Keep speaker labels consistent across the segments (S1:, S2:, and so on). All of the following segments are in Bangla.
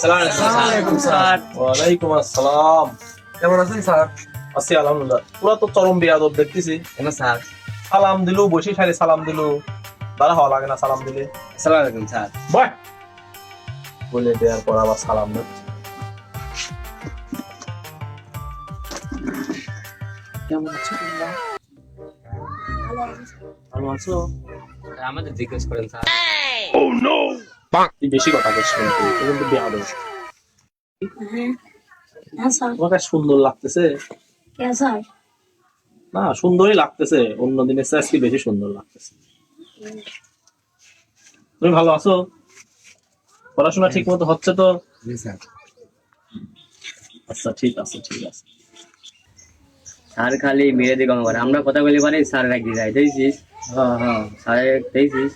S1: স্যার।
S2: ওয়ালাইকুম আসসালাম।
S1: কেমন আছেন স্যার?
S2: আছি আলহামদুলিল্লাহ। পুরা তো চরম বিয়াদব দেখতেছি।
S1: কেন স্যার?
S2: সালাম দিলু বসে সারি সালাম দিলু। দাঁড়া হওয়া লাগে না সালাম দিলে।
S1: আসসালামাইকুম স্যার।
S2: বাহ! বলে দেওয়ার পর আবার সালাম কেমন আছো তোমরা? ভালো আছো?
S1: আমাদের জিজ্ঞেস করেন স্যার।
S2: তুই বেশি কথা বলছিস কিন্তু
S3: হ্যাঁ। স্যার।
S2: তোমাকে সুন্দর লাগতেছে? না সুন্দরই লাগতেছে। অন্য দিনের চেয়ে আজকে বেশি সুন্দর লাগতেছে। তুমি ভালো আছো? পড়াশোনা ঠিক মতো হচ্ছে তো? আচ্ছা ঠিক আছে ঠিক আছে।
S1: স্যার খালি মেরে করে আমরা কথা বলি পারি স্যার রাখি যায়। দেখছিস?
S2: হ্যাঁ হ্যাঁ।
S1: স্যার দেখছিস?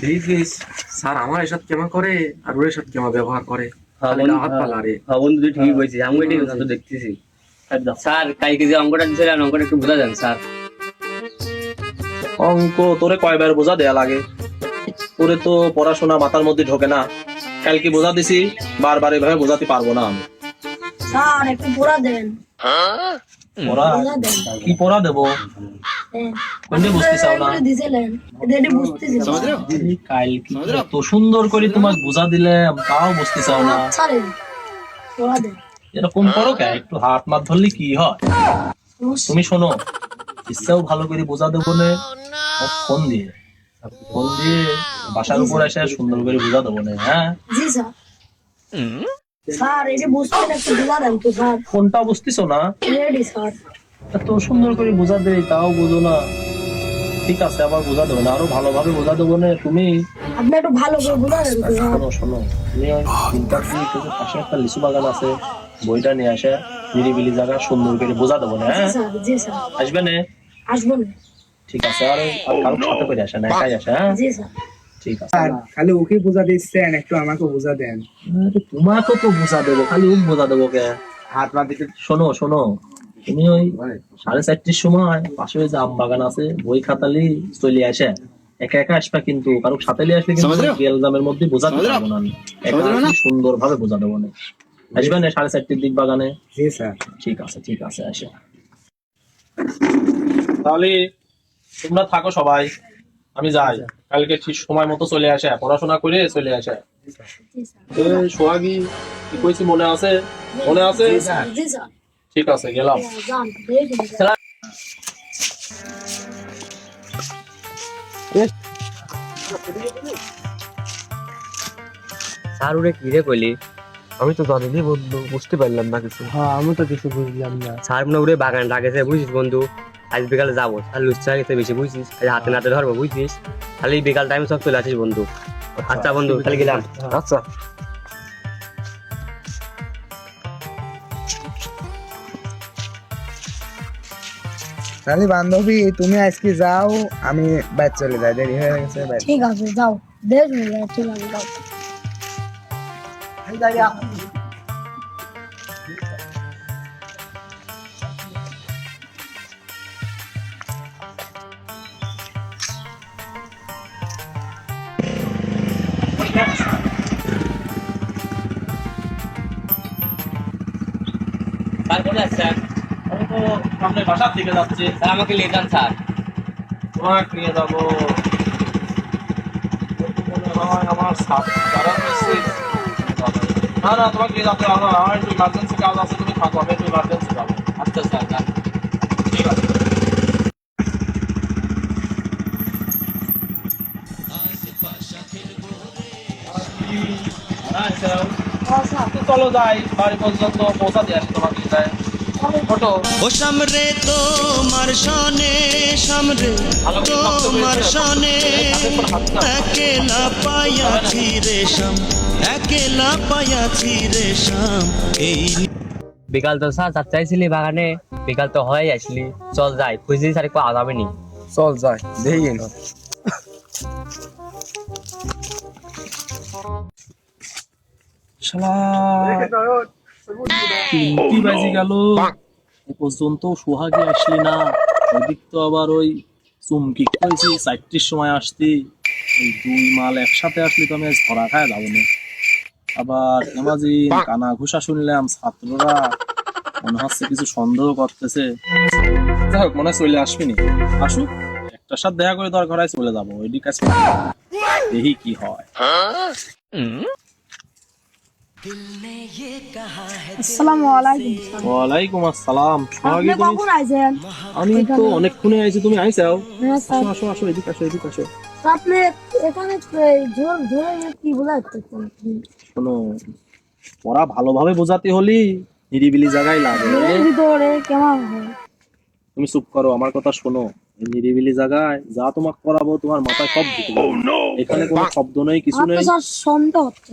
S4: দেখিস স্যার আমার এসব কেমন করে? আর ওর এসব কেমন ব্যবহার করে?
S1: হ্যাঁ, বন্ধু-
S4: হাত পালা রে
S1: হ্যাঁ বন্ধু তুই ঠিকই বলছিস আমি এটাই তো দেখতেছি। স্যার কালকে যে অঙ্কটা দিয়েছিলেন অঙ্কটা একটু বোঝা যান স্যার।
S2: অঙ্ক তোরে কয়বার বোঝা দেয়া লাগে? তোরে তো পড়াশোনা মাথার মধ্যে ঢোকে না। কালকে বোঝা দিছি বারবার এভাবে বোঝাতে পারব না আমি।
S3: স্যার একটু পড়া দেন।
S2: পড়া?
S3: পড়া দেন।
S2: কি পড়া দেবো? কোনটা বুঝতে চাও না?
S3: এগুলো দিছিলেন এদের এটা বুঝতেছি না।
S2: কালকে তো সুন্দর করে তোমাকে বোঝা দিলে তাও বুঝতে চাও না।
S3: স্যার এই, পড়া দেন
S2: এরকম করো কে? একটু হাত মাত ধরলে কি হয়? তুমি শোনো ইচ্ছাও ভালো করে বোঝা দেবো না। ফোন দিয়ে। ফোন দিয়ে বাসার উপর এসে সুন্দর করে বোঝা দেবো না হ্যাঁ?
S3: জি স্যার। স্যার এটা বুঝতে না একটু বুঝা দেন তো স্যার।
S2: কোনটা বুঝতেছো না?
S3: স্যার।
S2: এত সুন্দর করে বোঝা দেয় তাও বোঝো না। ঠিক আছে আবার বোঝা দেবো না আরও ভালোভাবে বোঝা দেবো না। তুমি
S3: আপনি একটু ভালো করে বুঝা দেন
S2: শোনো শোনো। তুমি পাশে একটা লিচু বাগান আছে বইটা নিয়ে আসে নিরিবিলি জায়গা সুন্দর করে বোঝা দেবো না হ্যাঁ?
S3: Sir ji sir.
S2: আসবে না?
S3: আসব না।
S2: ঠিক আছে আর সাথে করে আসে না একাই আসে হ্যাঁ? ঠিক আছে।
S5: খালি ওকে বোঝা দিচ্ছেন একটু আমাকে বোঝা দেন।
S2: আরে তোমাকে তো বোঝা দেবো খালি উম বোঝা দেবো কে?
S5: হাত পা দিতে
S2: শোনো শোনো। তুমি ওই সাড়ে চারটির সময় পাশে ওই যে আম বাগান আছে বই খাতালি চলে আসে। একা একা আসবা কিন্তু কারও সাথে লিয়ে আসলে কিন্তু গেলজামের মধ্যে বোঝাতে পারব না আমি একা সুন্দর ভাবে বোঝা দেবো না আসবে না সাড়ে চারটির দিক বাগানে?
S5: জি স্যার।
S2: ঠিক আছে ঠিক আছে আসে। তাহলে তোমরা থাকো সবাই আমি যাই। কালকে ঠিক সময় মতো চলে আসে পড়াশোনা করে চলে আসে।
S3: জি স্যার।
S2: সোহাগী কি কইছি মনে আছে? মনে আছে?
S3: জি স্যার।
S2: ঠিক আছে গেলাম।
S1: স্যার ওরে কি রে কইলি?
S4: আমি তো জানি বন্ধু বুঝতে পারলাম না কিছু।
S5: হ্যাঁ আমি তো কিছু বুঝলাম না।
S1: স্যার মনে ওরে বাগান রাখেছে বুঝিস বন্ধু? আজ বিকালে যাব। আর লুচ্ছা গেছে বেশি বুঝছিস আজ হাতে নাতে ধরবো বুঝছিস খালি বিকাল টাইম সব চলে আসিস বন্ধু। আচ্ছা বন্ধু খালি গেলাম।
S4: আচ্ছা।
S5: তাহলে বান্ধবী তুমি আজকে যাও আমি বাইরে চলে যাই দেরি হয়ে গেছে
S3: ঠিক আছে যাও। মিলে ঠিক আছে যাও।
S1: তারপরে
S2: আমি তো সামনে বাসার দিকে যাচ্ছি।
S1: স্যার আমাকে নিয়ে যান স্যার।
S2: তোমাকে নিয়ে যাব। আমার না না তোমাকে নিয়ে যাতে হবে। আমার একটু ইমার্জেন্সি কাজ আছে তুমি থাকো আমি একটু ইমার্জেন্সি যাব।
S1: আচ্ছা স্যার
S2: ঠিক আছে। তো চলো যাই বাড়ি পর্যন্ত পৌঁছা দিয়ে আসি তোমাকে যাই। ফটো
S6: ও সামরে তোমার সনে সামরে তোমার সনে একেলা পায়াছি রেশম একেলা পায়াছি রেশম এই
S1: বিকাল তো স্যার চার চাইছিলি বাগানে বিকাল তো হয়ে আসলি চল যাই খুঁজলি স্যার একটু আগাবে নি?
S4: চল যাই দেখি না
S2: শালা। তিনটি বাজি গেল। এ পর্যন্ত সোহাগে আসলি না। ওদিক তো আবার ওই চুমকি করেছি চারটির সময় আসতি। এই দুই মাল একসাথে আসলে তো আমি আজ ধরা খায় যাব না। আবার এমাজিন কানা ঘুষা শুনলাম ছাত্ররা মনে হচ্ছে কিছু সন্দেহ করতেছে। যাই হোক মনে হয় চলে আসবি নি। আসুক একটার সাথে দেখা করে তোর ঘরে চলে যাব। ওই দিক কাছে দেখি কি হয়।
S3: আসসালামু আলাইকুম
S2: ওয়ালাইকুম আসসালাম।
S3: আপনি
S2: তুমি
S3: কখন আইছেন?
S2: আমি তো অনেকক্ষণে আইছি তুমি আইসাও আসো আসো আসো এদিকে আসো এদিকে আসো।
S3: আপনি এখানে জোর ধরে কি বোঝাচ্ছেন
S2: শোনো পড়া ভালোভাবে বোঝাতে হলি নিরিবিলি জায়গায় লাগে।
S3: ভিতরে কেমন
S2: তুমি চুপ করো আমার কথা শোনো। নিরিবিলি জায়গায় যা তোমাকে পড়াবো তোমার মাথায় সব ঢুকে এখানে কোনো শব্দ নেই কিছু নেই।
S3: সন্দেহ হচ্ছে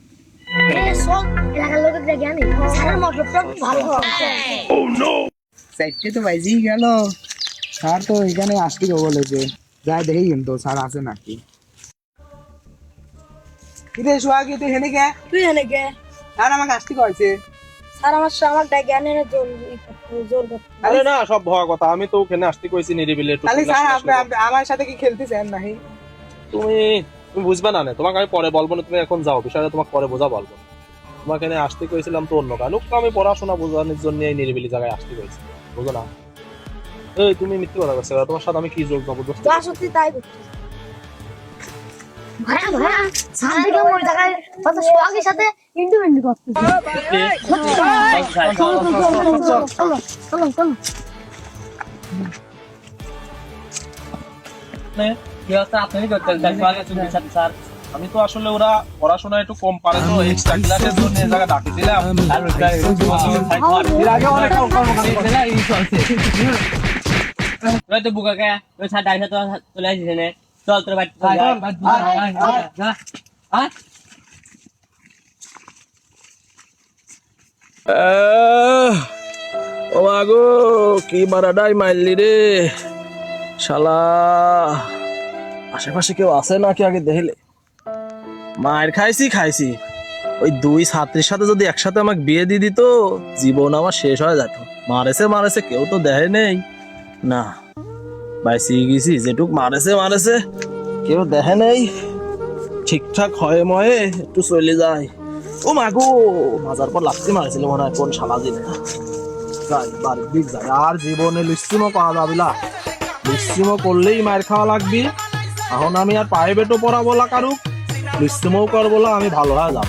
S5: চারটে তো বাজেই গেল। স্যার তো এখানে আসতে বলেছে। যাই দেখি কিন্তু স্যার আছে নাকি। কিরে সোহাগী তুই হেনে কে?
S3: তুই এনে গে
S5: স্যার আমাকে আসতে কয়েছে।
S3: স্যার আমার সা- আমার ডেকে আনে না জোর জোর
S2: আরে না সব ভয় কথা। আমি তো ওখানে আসতে কইছি নিরিবিলি একটু
S5: তাহলে স্যার আপনি আপনি আমার সাথে কি খেলতে চান নাহি
S2: তুমি তুমি বুঝবে না না। তোমাকে আমি পরে বলব না তুমি এখন যাও। বিষয়টা তোমাকে পরে বোঝা বলব। তোমাকে এখানে আসতে কইছিলাম তো অন্য কারণ। আমি পড়াশোনা বোঝানোর জন্য এই নিরিবিলি জায়গায় আসতে কইছি। বুঝো না? এই তুমি মিথ্যে কথা বলছো তোমার সাথে আমি কি যোগ জবরদস্তি
S3: যা সত্যি তাই ওই জায়গায় কত সোহাগের সাথে ইন্টু ইন্টু করতে চলো চলো চলো চলো চলো চলো চলো
S2: আমি তো আসলে ওরা পড়াশোনা একটু কম পারে তো এক্সট্রা ক্লাসের জন্য এই জায়গা ডাকিছিলাম
S1: তো বুকা কে ওই আইসা তো চলে আসিস এনে চল তোর বাড়ি যা।
S2: ও মাগো কি মারাডাই মারলি রে শালা আশেপাশে কেউ আছে নাকি আগে দেখলে? মায়ের খাইছি খাইছি। ওই দুই ছাত্রীর সাথে যদি একসাথে আমাকে বিয়ে দিয়ে দিত, জীবন আমার শেষ হয়ে যেত। মারেছে মারেছে, কেউ তো দেখে নেই। না বাইসি গেছি যেটুক মারেছে মারেছে। কেউ দেখে নেই। ঠিকঠাক হয় ময়ে একটু চলে যায়। ও মাগো মাজার পর লাফতে মারেছিল মনে হয়, কোন শালা দিনে। আর জীবনে লিস্টিমও করা যাবে না। লিস্টিমও করলেই মায়ের খাওয়া লাগবি। এখন আমি আর প্রাইভেটও পড়াবো না কারুক। লিস্টিমও করব না আমি ভালো হয়ে যাব।